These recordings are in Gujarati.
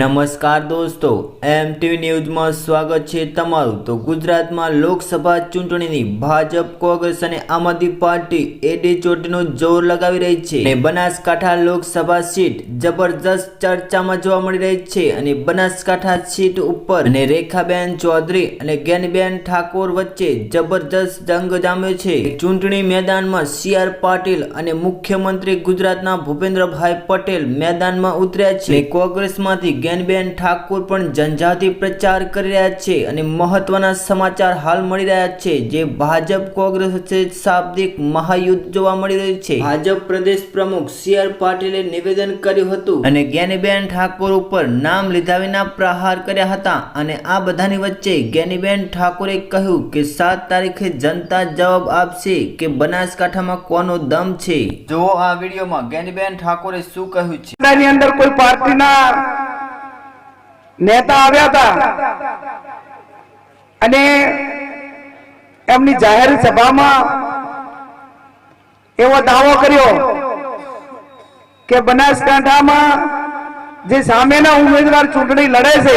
નમસ્કાર દોસ્તો એમ ટીવી ન્યૂઝમાં સ્વાગત છે તમારું. તો ગુજરાતમાં લોકસભા ચૂંટણીની ભાજપ, કોંગ્રેસ અને આમ આદમી પાર્ટી એડી ચોટીનું જોર લગાવી રહી છે અને બનાસકાંઠા લોકસભા સીટ જબરજસ્ત ચર્ચામાં જોવા મળી રહી છે અને બનાસકાંઠા સીટ ઉપર અને રેખાબેન ચૌધરી અને જ્ઞાનબેન ઠાકોર વચ્ચે જબરજસ્ત જંગ જામ્યો છે. ચૂંટણી મેદાનમાં સી આર પાટીલ અને મુખ્યમંત્રી ગુજરાતના ભૂપેન્દ્રભાઈ પટેલ મેદાનમાં ઉતર્યા છે. કોંગ્રેસમાંથી જ્ઞાનબેન ઠાકોર પણ ઝંઝાવતી પ્રચાર કરી રહ્યા છે અને મહત્વના સમાચાર હાલ મળી રહ્યા છે જે ભાજપ કોંગ્રેસ વચ્ચે શાબ્દિક મહાયુદ્ધ જોવા મળી રહ્યું છે. ભાજપ પ્રદેશ પ્રમુખ સી આર પાટીલે નિવેદન કર્યું હતું. અને જ્ઞાનીબેન ઠાકોર ઉપર નામ લીધા વિના પ્રહાર કર્યા હતા અને આ બધાની વચ્ચે જ્ઞાનીબેન ઠાકોરે કહ્યું કે સાત તારીખે જનતા જવાબ આપશે કે બનાસકાંઠામાં કોનો દમ છે. જો આ વિડીયોમાં જ્ઞાનીબેન ઠાકોરે શું કહ્યું છે. અંદર કોઈ પાર્ટીના નેતા આવ્યા હતા. અને એમની જાહેર સભામાં એવો દાવો કર્યો કે બનાસકાંઠામાં જે સામેના ઉમેદવાર ચૂંટણી લડે છે,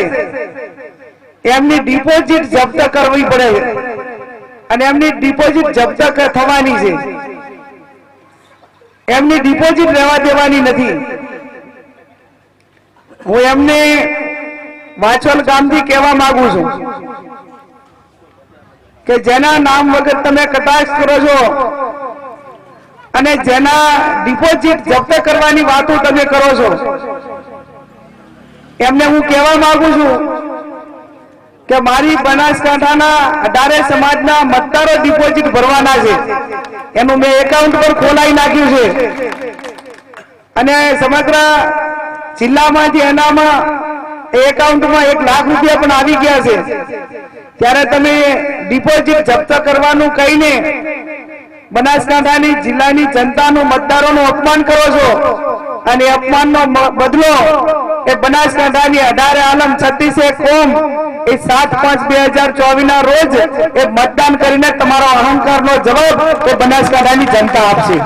એમની ડિપોઝિટ જપ્ત કરવી પડે અને એમની ડિપોઝિટ જપ્ત થવાની છે. એમની ડિપોઝિટ રહેવા દેવાની નથી. હું એમને વાછોલ ગામથી કહેવા માંગુ છું કે જેના નામ વગર તમે કટાક્ષ કરો છો અને જેના ડિપોઝિટ જપ્ત કરવાની વાતો તમે કરો છો. એમને હું કહેવા માંગુ છું કે મારી બનાસકાંઠાના અઢારે સમાજના મતદારો ડિપોઝિટ ભરવાના છે. એનું મેં એકાઉન્ટ પર ખોલાઈ નાખ્યું છે. અને સમગ્ર જિલ્લામાંથી એનામાં એ એકાઉન્ટમાં એક લાખ રૂપિયા પણ આવી ગયા છે. ત્યારે તમે ડિપોઝિટ જપ્ત કરવાનું કહીને બનાસકાંઠાની જિલ્લાની જનતાનું મતદારોનું અપમાન કરો છો. અને અપમાનનો બદલો એ બનાસકાંઠાની અઢારે આલમ છત્રીસે કોમ એ સાત પાંચ બે હજાર ચોવીસ ના રોજ એ મતદાન કરીને તમારો અહંકારનો જવાબ એ બનાસકાંઠાની જનતા આપશે.